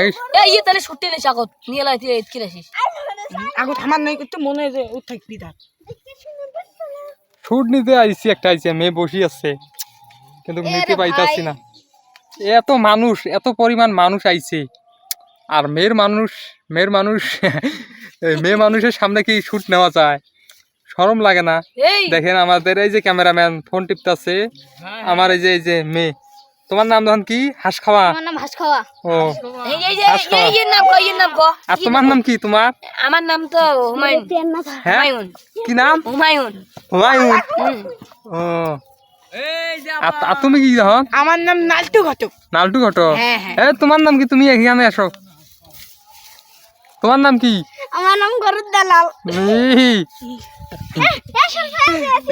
এই ইয়ে তাহলে ছুটি নিস আগত। নিয়ে লাই তুই এতকি রাখিস আগত আমার নাই করতে মনে যে ও থাকবি তার শুট নিতে আইছি একটা আইছে মেয়ে বসি আছে। কিন্তু নিতে পাইতাছি না। এত মানুষ এত পরিমাণ মানুষ আইছে। আর মেয়ের মানুষ মেয়ের মানুষ মেয়ে মানুষের সামনে কি শুট নেওয়া যায়? সরম লাগে না। দেখেন আমাদের এই যে ক্যামেরাম্যান ফোন টিপতাছে। আমার এই যে এই যে মেয়ে। তোমার নাম তখন কি? হাঁস খাওয়া? আমার নাম হাঁস খাওয়া। ও নাম নাম কো। আর তোমার নাম কি? তোমার? আমার নাম তো হুমায়ুন। হ্যাঁ? হুমায়ুন। কি নাম? হুমায়ুন। হুমায়ুন। ও। আর তুমি কি যখন আমার নাম নালটু ঘটক। নালটু ঘট হ্যাঁ, হ্যাঁ। এ তোমার নাম কি? তুমি এখানে আসো। তোমার নাম কি? আমার নাম গরুর দালাল। এই,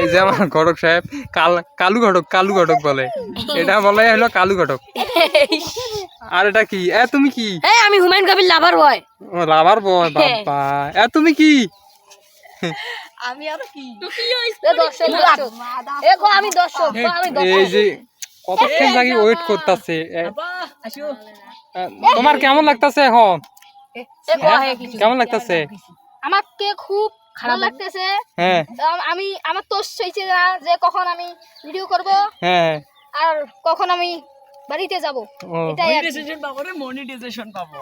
এই যে আমার ঘটক সাহেব কাল কালু ঘটক কালু ঘটক বলে। এটা বলে হলো কালু ঘটক। আর এটা কি? এ তুমি কি? এই আমি হুমায়ুন কবির লাভার বয়। ও রাবার বয় বাবা। এ তুমি কি? আমি আর কি? এ দর্শক এ আমি দর্শক আমি এই যে কতক্ষণ ওয়েট করতেছে? তোমার কেমন লাগতেছে এখন? এ কেমন লাগতেছে? আমাকে খুব খারাপ লাগতেছে। হ্যাঁ। আমি আমার তো চাইছে না যে কখন আমি ভিডিও করব হ্যাঁ। আর কখন আমি বাড়িতে যাব। এটাই আর পাবো রে মনিটাইজেশন পাবো।